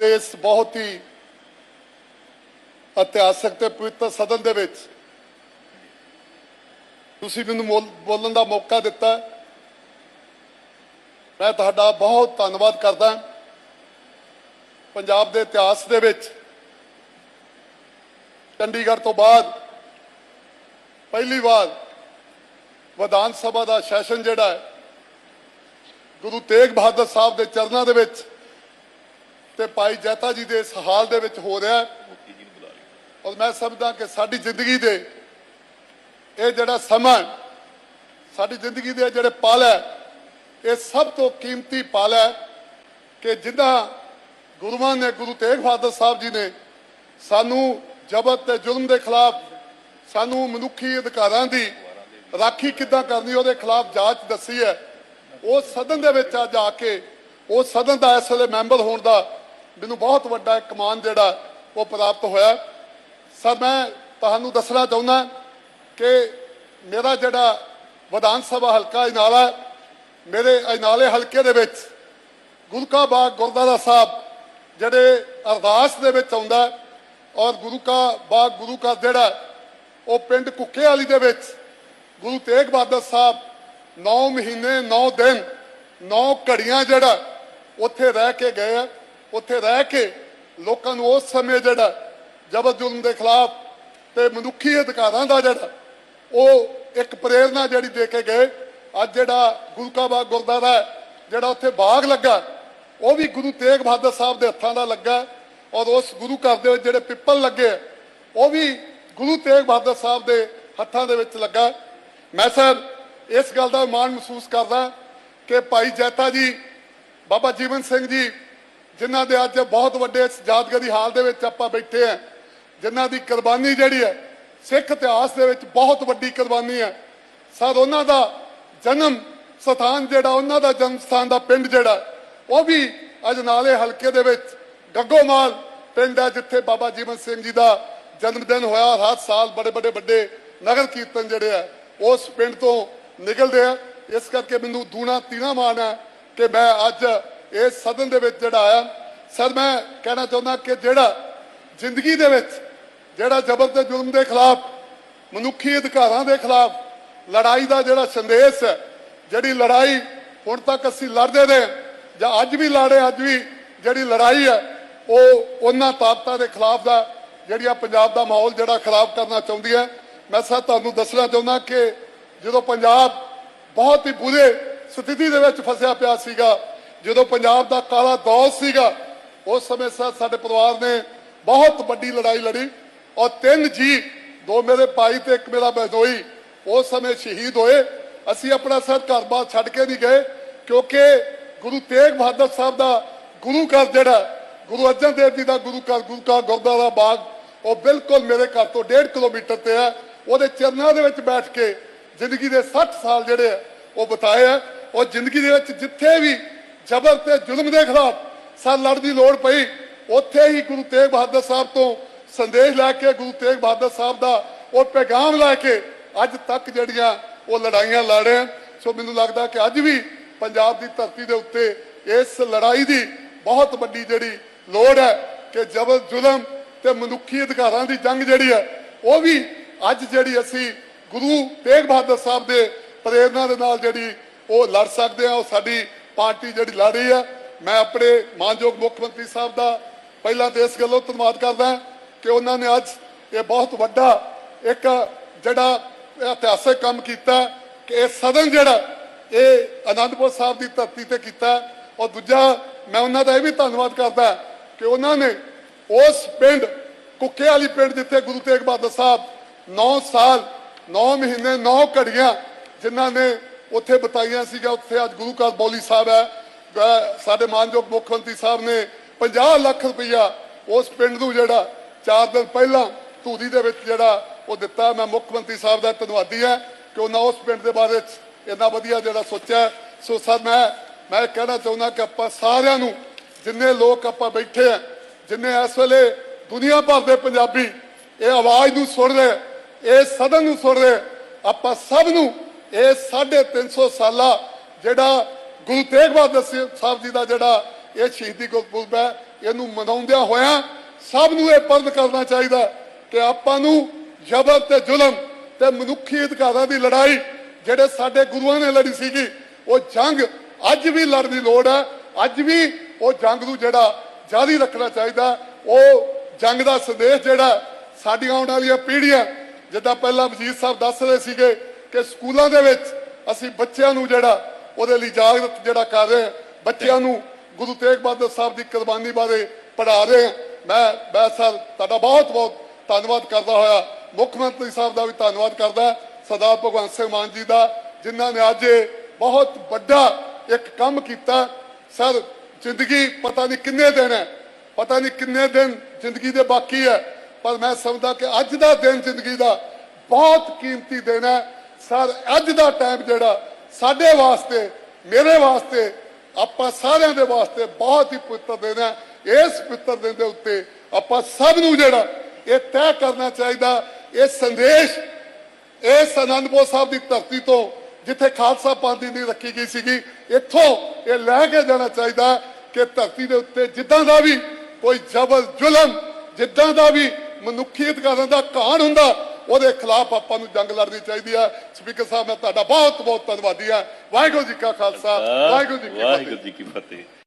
ਦੇ ਇਸ ਬਹੁਤ ਹੀ ਇਤਿਹਾਸਕ ਤੇ ਪਵਿੱਤਰ ਸਦਨ ਦੇ ਵਿੱਚ ਤੁਸੀਂ ਮੈਨੂੰ ਮੋਲ- ਬੋਲਣ ਦਾ ਮੌਕਾ ਦਿੱਤਾ। ਮੈਂ ਤੁਹਾਡਾ ਬਹੁਤ ਧੰਨਵਾਦ ਕਰਦਾ ਪੰਜਾਬ ਦੇ ਇਤਿਹਾਸ ਦੇ ਵਿੱਚ ਚੰਡੀਗੜ੍ਹ ਤੋਂ ਬਾਅਦ ਪਹਿਲੀ ਵਾਰ ਵਿਧਾਨ ਸਭਾ ਦਾ ਸੈਸ਼ਨ ਜਿਹੜਾ ਹੈ, ਗੁਰੂ ਤੇਗ ਬਹਾਦਰ ਸਾਹਿਬ ਦੇ ਚਰਨਾਂ ਦੇ ਵਿੱਚ ਤੇ ਭਾਈ ਜੈਤਾ ਜੀ ਦੇ ਇਸ ਹਾਲ ਦੇ ਵਿੱਚ ਹੋ ਰਿਹਾ ਔਰ ਮੈਂ ਸਮਝਦਾ ਕਿ ਸਾਡੀ ਜ਼ਿੰਦਗੀ ਦੇ ਇਹ ਜਿਹੜਾ ਸਮਾਂ ਸਾਡੀ ਜ਼ਿੰਦਗੀ ਦੇ ਜਿਹੜੇ ਪਲ ਹੈ ਇਹ ਸਭ ਤੋਂ ਕੀਮਤੀ ਪਲ ਹੈ ਕਿ ਜਿੱਦਾਂ ਗੁਰੂਆਂ ਨੇ ਗੁਰੂ ਤੇਗ ਬਹਾਦਰ ਸਾਹਿਬ ਜੀ ਨੇ ਸਾਨੂੰ ਜ਼ਬਰ ਤੇ ਜ਼ੁਲਮ ਦੇ ਖਿਲਾਫ ਸਾਨੂੰ ਮਨੁੱਖੀ ਅਧਿਕਾਰਾਂ ਦੀ ਰਾਖੀ ਕਿੱਦਾਂ ਕਰਨੀ ਉਹਦੇ ਖਿਲਾਫ ਜਾਂਚ ਦੱਸੀ ਹੈ। ਉਹ ਸਦਨ ਦੇ ਵਿੱਚ ਆ ਕੇ ਉਹ ਸਦਨ ਦਾ ਇਸ ਵੇਲੇ ਮੈਂਬਰ ਹੋਣ ਦਾ ਮੈਨੂੰ ਬਹੁਤ ਵੱਡਾ ਇੱਕ ਮਾਣ ਜਿਹੜਾ ਉਹ ਪ੍ਰਾਪਤ ਹੋਇਆ। ਸਰ, ਮੈਂ ਤੁਹਾਨੂੰ ਦੱਸਣਾ ਚਾਹੁੰਦਾ ਕਿ ਮੇਰਾ ਜਿਹੜਾ ਵਿਧਾਨ ਸਭਾ ਹਲਕਾ ਇਨਾਲਾ ਮੇਰੇ ਇਨਾਲੇ ਹਲਕੇ ਦੇ ਵਿੱਚ ਗੁਰੂ ਕਾ ਬਾਗ ਗੁਰਦੁਆਰਾ ਸਾਹਿਬ ਜਿਹੜੇ ਅਰਦਾਸ ਦੇ ਵਿੱਚ ਆਉਂਦਾ ਔਰ ਗੁਰੂ ਕਾ ਬਾਗ ਗੁਰੂ ਕਾ ਜਿਹੜਾ, ਉਹ ਪਿੰਡ ਕੁੱਕੇ ਵਾਲੀ ਦੇ ਵਿੱਚ ਗੁਰੂ ਤੇਗ ਬਹਾਦਰ ਸਾਹਿਬ 9 ਮਹੀਨੇ 9 ਦਿਨ 9 ਘੜੀਆਂ ਜਿਹੜਾ ਉੱਥੇ ਰਹਿ ਕੇ ਗਏ ਆ। ਉੱਥੇ ਰਹਿ ਕੇ ਲੋਕਾਂ ਨੂੰ ਉਸ ਸਮੇਂ ਜਿਹੜਾ ਜ਼ਬਰ ਜ਼ੁਲਮ ਦੇ ਖਿਲਾਫ ਤੇ ਮਨੁੱਖੀ ਅਧਿਕਾਰਾਂ ਦਾ ਜਿਹੜਾ ਉਹ ਇੱਕ ਪ੍ਰੇਰਣਾ ਜਿਹੜੀ ਦੇ ਕੇ ਗਏ। ਅੱਜ ਜਿਹੜਾ ਗੁਰੂ ਕਾ ਬਾਗ ਗੁਰਦੁਆਰਾ ਹੈ ਜਿਹੜਾ ਉੱਥੇ ਬਾਗ ਲੱਗਾ ਉਹ ਵੀ ਗੁਰੂ ਤੇਗ ਬਹਾਦਰ ਸਾਹਿਬ ਦੇ ਹੱਥਾਂ ਦਾ ਲੱਗਾ ਔਰ ਉਸ ਗੁਰੂ ਘਰ ਦੇ ਵਿੱਚ ਜਿਹੜੇ ਪਿੱਪਲ ਲੱਗੇ ਆ, ਉਹ ਵੀ ਗੁਰੂ ਤੇਗ ਬਹਾਦਰ ਸਾਹਿਬ ਦੇ ਹੱਥਾਂ ਦੇ ਵਿੱਚ ਲੱਗਾ। ਮੈਂ ਸਰ ਇਸ ਗੱਲ ਦਾ ਮਾਣ ਮਹਿਸੂਸ ਕਰਦਾ ਕਿ ਭਾਈ ਜੈਤਾ ਜੀ ਬਾਬਾ ਜੀਵਨ ਸਿੰਘ ਜੀ ਜਿਨ੍ਹਾਂ ਦੇ ਅੱਜ ਬਹੁਤ ਵੱਡੇ ਯਾਦਗਾਰੀ ਹਾਲ ਦੇ ਵਿੱਚ ਆਪਾਂ ਬੈਠੇ ਆ ਜਿਨ੍ਹਾਂ ਦੀ ਕੁਰਬਾਨੀ ਜਿਹੜੀ ਹੈ, ਸਿੱਖ ਇਤਿਹਾਸ ਦੇ ਵਿੱਚ ਬਹੁਤ ਵੱਡੀ ਕੁਰਬਾਨੀ ਹੈ। ਸਰ, ਉਹਨਾਂ ਦਾ ਜਨਮ ਸਥਾਨ ਜਿਹੜਾ, ਉਹਨਾਂ ਦਾ ਜਨਮ ਸਥਾਨ ਦਾ ਪਿੰਡ ਜਿਹੜਾ, ਉਹ ਵੀ ਅਜਨਾਲੇ ਹਲਕੇ ਦੇ ਵਿੱਚ ਗੱਗੋਮਾਲ ਪਿੰਡ ਹੈ, ਜਿੱਥੇ ਬਾਬਾ ਜੀਵਨ ਸਿੰਘ ਜੀ ਦਾ ਜਨਮ ਦਿਨ ਹੋਇਆ। ਹਰ ਸਾਲ ਬੜੇ ਬੜੇ ਵੱਡੇ ਨਗਰ ਕੀਰਤਨ ਜਿਹੜੇ ਆ ਉਸ ਪਿੰਡ ਤੋਂ ਨਿਕਲਦੇ ਆ। ਇਸ ਕਰਕੇ ਮੈਨੂੰ ਦੂਣਾ ਤੀਣਾ ਮਾਣ ਹੈ ਕਿ ਮੈਂ ਅੱਜ ਇਸ ਸਦਨ ਦੇ ਵਿੱਚ ਜਿਹੜਾ ਆਇਆ ਸਰ ਮੈਂ ਕਹਿਣਾ ਚਾਹੁੰਦਾ ਕਿ ਜਿਹੜਾ ਜ਼ਿੰਦਗੀ ਦੇ ਵਿੱਚ, ਜਿਹੜਾ ਜ਼ਬਰ ਤੇ ਜ਼ੁਲਮ ਦੇ ਖਿਲਾਫ, ਮਨੁੱਖੀ ਅਧਿਕਾਰਾਂ ਦੇ ਖਿਲਾਫ ਲੜਾਈ ਦਾ ਜਿਹੜਾ ਸੰਦੇਸ਼ ਹੈ, ਜਿਹੜੀ ਲੜਾਈ ਹੁਣ ਤੱਕ ਅਸੀਂ ਲੜਦੇ ਰਹੇ ਜਾਂ ਅੱਜ ਵੀ ਲੜੇ ਅੱਜ ਵੀ ਜਿਹੜੀ ਲੜਾਈ ਹੈ, ਉਹ ਉਹਨਾਂ ਤਾਕਤਾਂ ਦੇ ਖਿਲਾਫ ਦਾ ਜਿਹੜੀ ਆ ਪੰਜਾਬ ਦਾ ਮਾਹੌਲ ਜਿਹੜਾ ਖਰਾਬ ਕਰਨਾ ਚਾਹੁੰਦੀ ਹੈ। ਮੈਂ ਸਰ ਤੁਹਾਨੂੰ ਦੱਸਣਾ ਚਾਹੁੰਦਾ ਕਿ ਜਦੋਂ ਪੰਜਾਬ ਬਹੁਤ ਹੀ ਬੁਰੇ ਸਥਿਤੀ ਦੇ ਵਿੱਚ ਫਸਿਆ ਪਿਆ ਸੀਗਾ ਜਦੋਂ ਪੰਜਾਬ ਦਾ ਕਾਲਾ ਦੌਰ ਸੀਗਾ, ਉਸ ਸਮੇਂ ਸਰ ਸਾਡੇ ਪਰਿਵਾਰ ਨੇ ਬਹੁਤ ਵੱਡੀ ਲੜਾਈ ਲੜੀ ਔਰ ਤਿੰਨ ਜੀ, ਦੋ ਮੇਰੇ ਭਾਈ ਤੇ ਇੱਕ ਮੇਰਾ ਬਹਿਨੋਈ ਉਸ ਸਮੇਂ ਸ਼ਹੀਦ ਹੋਏ। ਅਸੀਂ ਆਪਣਾ ਸਰ ਘਰ-ਬਾਰ ਛੱਡ ਕੇ ਨਹੀਂ ਗਏ, ਕਿਉਂਕਿ ਗੁਰੂ ਤੇਗ ਬਹਾਦਰ ਸਾਹਿਬ ਦਾ ਗੁਰੂ ਘਰ ਜਿਹੜਾ, ਗੁਰੂ ਅਰਜਨ ਦੇਵ ਜੀ ਦਾ ਗੁਰੂ ਘਰ, ਗੁਰੂ ਕਾ ਗੁਰਦੁਆਰਾ ਬਾਗ, ਉਹ ਬਿਲਕੁਲ ਮੇਰੇ ਘਰ ਤੋਂ 1.5 ਕਿਲੋਮੀਟਰ ਤੇ ਹੈ ਉਹਦੇ ਚਰਨਾਂ ਦੇ ਵਿੱਚ ਬੈਠ ਕੇ ਜ਼ਿੰਦਗੀ ਦੇ 60 ਸਾਲ ਜਿਹੜੇ ਆ, ਉਹ ਬਿਤਾਏ ਆ। ਉਹ ਜ਼ਿੰਦਗੀ ਦੇ ਵਿੱਚ ਜਿੱਥੇ ਵੀ ਜ਼ਬਰ ਤੇ ਜ਼ੁਲਮ ਦੇ ਖਿਲਾਫ ਸਰ ਲੜਨ ਦੀ ਲੋੜ ਪਈ ਉੱਥੇ ਹੀ ਗੁਰੂ ਤੇਗ ਬਹਾਦਰ ਸਾਹਿਬ ਤੋਂ ਸੰਦੇਸ਼ ਲੈ ਕੇ ਗੁਰੂ ਤੇਗ ਬਹਾਦਰ ਸਾਹਿਬ ਦਾ ਉਹ ਪੈਗਾਮ ਲੈ ਕੇ ਅੱਜ ਤੱਕ ਜਿਹੜੀਆਂ ਉਹ ਲੜਾਈਆਂ ਲੜ ਰਹੇ ਆ। ਸੋ ਮੈਨੂੰ ਲੱਗਦਾ ਕਿ ਅੱਜ ਵੀ ਪੰਜਾਬ ਦੀ ਧਰਤੀ ਦੇ ਉੱਤੇ ਇਸ ਲੜਾਈ ਦੀ ਬਹੁਤ ਵੱਡੀ ਜਿਹੜੀ ਲੋੜ ਹੈ ਕਿ ਜ਼ਬਰ, ਜ਼ੁਲਮ ਤੇ ਮਨੁੱਖੀ ਅਧਿਕਾਰਾਂ ਦੀ ਜੰਗ ਜਿਹੜੀ ਹੈ, ਉਹ ਵੀ ਅੱਜ ਜਿਹੜੀ ਅਸੀਂ ਗੁਰੂ ਤੇਗ ਬਹਾਦਰ ਸਾਹਿਬ ਦੇ ਪ੍ਰੇਰਣਾ ਦੇ ਨਾਲ ਜਿਹੜੀ ਉਹ ਲੜ ਸਕਦੇ ਆ ਉਹ ਸਾਡੀ ਪਾਰਟੀ ਜਿਹੜੀ ਲੜ ਰਹੀ ਹੈ, ਮੈਂ ਆਪਣੇ ਮਾਨਯੋਗ ਮੁੱਖ ਮੰਤਰੀ ਸਾਹਿਬ ਦਾ ਪਹਿਲਾਂ ਤੇ ਇਸ ਗੱਲੋਂ ਧੰਨਵਾਦ ਕਰਦਾ ਕਿ ਉਹਨਾਂ ਨੇ ਅੱਜ ਇਹ ਬਹੁਤ ਵੱਡਾ ਇੱਕ ਜਿਹੜਾ ਇਤਿਹਾਸਕ ਕੰਮ ਕੀਤਾ ਕਿ ਇਹ ਸਦਨ ਜਿਹੜਾ ਇਹ ਅਨੰਦਪੁਰ ਸਾਹਿਬ ਦੀ ਧਰਤੀ ਤੇ ਕੀਤਾ। ਔਰ ਦੂਜਾ, ਮੈਂ ਉਹਨਾਂ ਦਾ ਇਹ ਵੀ ਧੰਨਵਾਦ ਕਰਦਾ ਕਿ ਉਹਨਾਂ ਨੇ ਉਸ ਪਿੰਡ, ਕੁੱਕੇ ਵਾਲੀ ਪਿੰਡ ਜਿੱਥੇ ਗੁਰੂ ਤੇਗ ਬਹਾਦਰ ਸਾਹਿਬ 9 ਸਾਲ 9 ਮਹੀਨੇ 9 ਘੜੀਆਂ ਜਿਨ੍ਹਾਂ ਨੇ ਉੱਥੇ ਬਤਾਈਆਂ ਸੀਗਾ ਉੱਥੇ ਅੱਜ ਗੁਰੂ ਘਰ ਬੌਲੀ ਸਾਹਿਬ ਹੈ। ਸਾਡੇ ਮਾਨਯੋਗ ਮੁੱਖ ਮੰਤਰੀ ਸਾਹਿਬ ਨੇ 50 ਲੱਖ ਰੁਪਈਆ ਉਸ ਪਿੰਡ ਨੂੰ ਜਿਹੜਾ 4 ਦਿਨ ਪਹਿਲਾਂ ਧੂਰੀ ਦੇ ਵਿੱਚ ਜਿਹੜਾ ਉਹ ਦਿੱਤਾ। ਮੈਂ ਮੁੱਖ ਮੰਤਰੀ ਸਾਹਿਬ ਦਾ ਧੰਨਵਾਦੀ ਹਾਂ ਕਿ ਉਹਨਾਂ ਉਸ ਪਿੰਡ ਦੇ ਬਾਰੇ ਇੰਨਾ ਵਧੀਆ ਜਿਹੜਾ ਸੋਚਿਆ ਸੋ ਸਰ, ਮੈਂ ਮੈਂ ਕਹਿਣਾ ਚਾਹੁੰਦਾ ਕਿ ਆਪਾਂ ਸਾਰਿਆਂ ਨੂੰ, ਜਿੰਨੇ ਲੋਕ ਆਪਾਂ ਬੈਠੇ ਆ ਜਿੰਨੇ ਇਸ ਵੇਲੇ ਦੁਨੀਆ ਭਰ ਦੇ ਪੰਜਾਬੀ ਇਹ ਆਵਾਜ਼ ਨੂੰ ਸੁਣ ਰਹੇ, ਇਹ ਸਦਨ ਨੂੰ ਸੁਣ ਰਹੇ, ਆਪਾਂ ਸਭ ਨੂੰ ਇਹ 350 ਸਾਲਾ ਜਿਹੜਾ ਗੁਰੂ ਤੇਗ ਬਹਾਦਰ ਸਾਹਿਬ ਜੀ ਦਾ ਜਿਹੜਾ ਇਹ ਸ਼ਹੀਦੀ ਗੁਰਪੁਰਬ ਹੈ, ਇਹਨੂੰ ਮਨਾਉਂਦਿਆਂ ਹੋਇਆਂ ਸਭ ਨੂੰ ਇਹ ਪਰਦ ਕਰਨਾ ਚਾਹੀਦਾ ਕਿ ਆਪਾਂ ਨੂੰ ਜ਼ਬਰ ਤੇ ਜ਼ੁਲਮ ਤੇ ਮਨੁੱਖੀ ਅਧਿਕਾਰਾਂ ਦੀ ਲੜਾਈ ਜਿਹੜੇ ਸਾਡੇ ਗੁਰੂਆਂ ਨੇ ਲੜੀ ਸੀਗੀ, ਉਹ ਜੰਗ ਅੱਜ ਵੀ ਲੜਨ ਦੀ ਲੋੜ ਹੈ, ਅੱਜ ਵੀ ਉਹ ਜੰਗ ਨੂੰ ਜਿਹੜਾ ਜਾਰੀ ਰੱਖਣਾ ਚਾਹੀਦਾ ਉਹ ਜੰਗ ਦਾ ਸੰਦੇਸ਼ ਜਿਹੜਾ ਸਾਡੀਆਂ ਆਉਣ ਵਾਲੀਆਂ ਪੀੜ੍ਹੀਆਂ, ਜਿੱਦਾਂ ਪਹਿਲਾਂ ਵਜ਼ੀਰ ਸਾਹਿਬ ਦੱਸ ਰਹੇ ਸੀਗੇ ਕਿ ਸਕੂਲਾਂ ਦੇ ਵਿੱਚ ਅਸੀਂ ਬੱਚਿਆਂ ਨੂੰ ਜਿਹੜਾ ਉਹਦੇ ਲਈ ਜਾਗਰਤ ਜਿਹੜਾ ਕਰ ਰਹੇ ਹਾਂ, ਬੱਚਿਆਂ ਨੂੰ ਗੁਰੂ ਤੇਗ ਬਹਾਦਰ ਸਾਹਿਬ ਦੀ ਕੁਰਬਾਨੀ ਬਾਰੇ ਪੜ੍ਹਾ ਰਹੇ ਹਾਂ। ਮੈਂ ਮੈਂ ਸਰ, ਤੁਹਾਡਾ ਬਹੁਤ ਬਹੁਤ ਧੰਨਵਾਦ ਕਰਦਾ ਹੋਇਆ। ਮੁੱਖ ਮੰਤਰੀ ਸਾਹਿਬ ਦਾ ਵੀ ਧੰਨਵਾਦ ਕਰਦਾ। ਸਰਦਾਰ ਭਗਵੰਤ ਸਿੰਘ ਮਾਨ ਜੀ ਦਾ, ਜਿਨ੍ਹਾਂ ਨੇ ਅੱਜ ਬਹੁਤ ਵੱਡਾ ਇੱਕ ਕੰਮ ਕੀਤਾ। ਸਰ, ਜ਼ਿੰਦਗੀ ਪਤਾ ਨਹੀਂ ਕਿੰਨੇ ਦਿਨ ਹੈ। ਪਤਾ ਨਹੀਂ ਕਿੰਨੇ ਦਿਨ ਜ਼ਿੰਦਗੀ ਦੇ ਬਾਕੀ ਹੈ। ਪਰ ਮੈਂ ਸਮਝਦਾ ਕਿ ਅੱਜ ਦਾ ਦਿਨ ਜ਼ਿੰਦਗੀ ਦਾ ਬਹੁਤ ਕੀਮਤੀ ਦਿਨ ਹੈ। ਸਰ, ਅੱਜ ਦਾ ਟਾਈਮ ਜਿਹੜਾ ਸਾਡੇ ਵਾਸਤੇ, ਮੇਰੇ ਵਾਸਤੇ, ਆਪਾਂ ਸਾਰਿਆਂ ਦੇ ਵਾਸਤੇ ਬਹੁਤ ਹੀ ਪਵਿੱਤਰ ਦਿਨ ਹੈ। ਇਸ ਪਵਿੱਤਰ ਦਿਨ ਦੇ ਉੱਤੇ ਆਪਾਂ ਸਭ ਨੂੰ ਜਿਹੜਾ ਇਹ ਤੈਅ ਕਰਨਾ ਚਾਹੀਦਾ, ਇਹ ਸੰਦੇਸ਼ ਇਸ ਅਨੰਦਪੁਰ ਸਾਹਿਬ ਦੀ ਧਰਤੀ ਤੋਂ ਜਿੱਥੇ ਖਾਲਸਾ ਪੰਥ ਦੀ ਨੀਂਹ ਰੱਖੀ ਗਈ ਸੀਗੀ, ਇੱਥੋਂ ਇਹ ਲੈ ਕੇ ਜਾਣਾ ਚਾਹੀਦਾ ਕਿ ਧਰਤੀ ਦੇ ਉੱਤੇ ਜਿੱਦਾਂ ਦਾ ਵੀ ਕੋਈ ਜ਼ਬਰ ਜ਼ੁਲਮ, ਜਿੱਦਾਂ ਦਾ ਵੀ ਮਨੁੱਖੀ ਅਧਿਕਾਰਾਂ ਦਾ ਘਾਣ ਹੁੰਦਾ ਉਹਦੇ ਖਿਲਾਫ ਆਪਾਂ ਨੂੰ ਜੰਗ ਲੜਨੀ ਚਾਹੀਦੀ ਹੈ। ਸਪੀਕਰ ਸਾਹਿਬ ਮੈਂ ਤੁਹਾਡਾ ਬਹੁਤ ਬਹੁਤ ਧੰਨਵਾਦੀ ਹਾਂ। ਵਾਹਿਗੁਰੂ ਜੀ ਕਾ ਖਾਲਸਾ ਵਾਹਿਗੁਰੂ ਜੀ ਕੀ ਫਤਿਹ। ਵਾਹਿਗੁਰੂ ਜੀ ਕੀ ਫਤਿਹ।